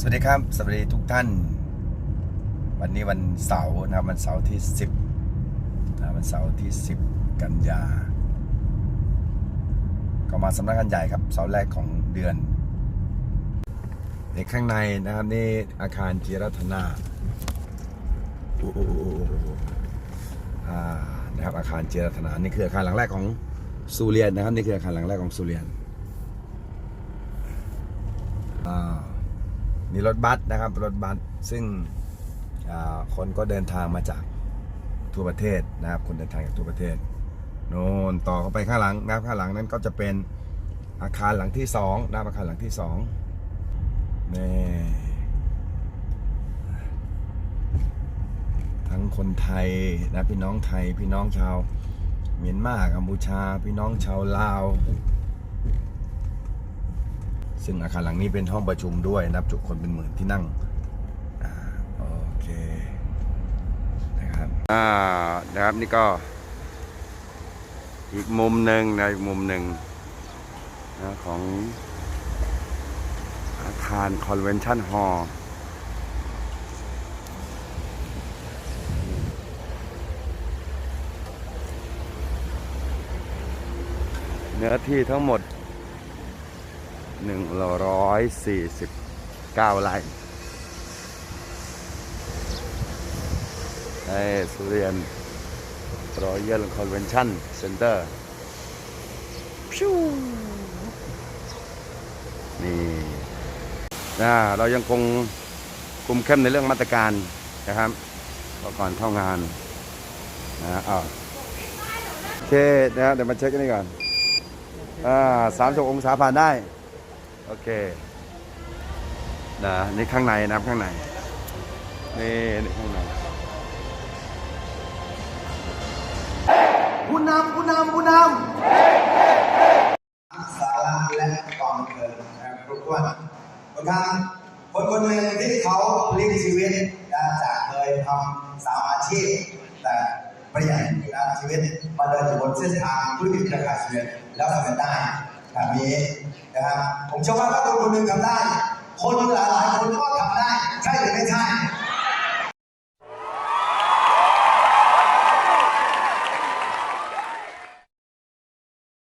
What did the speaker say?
สวัสดีครับ สวัสดีทุกท่าน วันนี้วันเสาร์นะครับวันเสาร์ที่ 10นะวันเสาร์ที่ 10 กันยา ก็มาสำนักงานใหญ่ครับเสาร์แรกของเดือน ในข้างในนะครับนี่อาคารจิรัตนาโอ้โหอ่านะครับอาคารเจรัตนา นี่คืออาคารหลังแรกของสุเรียนนะครับ นี่คืออาคารหลังแรกของสุเรียนอ่า มีรถบัสนะครับรถบัสซึ่งคนก็เดินทางมาจากทั่วประเทศนะครับ คนเดินทางจากทั่วประเทศโน่นต่อเข้าไปข้างหลังนะครับข้างหลังนั้นก็จะเป็นอาคารหลังที่สองนะครับอาคารหลังที่สองนี่ทั้งคนไทยนะพี่น้องไทยพี่น้องชาวเมียนมากัมพูชา พี่น้องชาวลาว ซึ่งอาคารหลังนี้เป็นห้องประชุมด้วยนับจุคนเป็นหมื่นที่นั่งอโอเคนะครับอ่านะครับนี่ก็ อีกมุมหนึ่งนะอีกมุมหนึ่งนะของอาคารคอนเวนชั่นฮอลล์เนื้อที่ทั้งหมด หนึ่งร้อยสี่สิบเก้าไร่ในสุเรียนรอยัลคอนเวนชั่นเซ็นเตอร์นี่นะเรายังคงคุมเข้มในเรื่องมาตรการนะครับก่อนเข้างานนะอ้าวโอเคนะเดี๋ยวมาเช็คกันนี่ก่อนอ่าสามสิบองศาผ่านได้ โอเคนะนี่ข้างในนะข้างในนี่นี่ข้างในผู้นำผู้นำผู้นำสาระและกองเกินนะครับครบถ้วนคนทำคนคนหนึ่งที่เขาพลิกชีวิตนะจากเคยทำสาวอาชีพ แต่ปลี่ยนนะชีวิตมาเดินอยู่บนเส้นทางธุรกิจเครือข่ายชีวิตแล้วทำได้ แบบนี้นะครับผมเชื่อว่าถ้าคนคนหนึ่งทำได้ คนหลา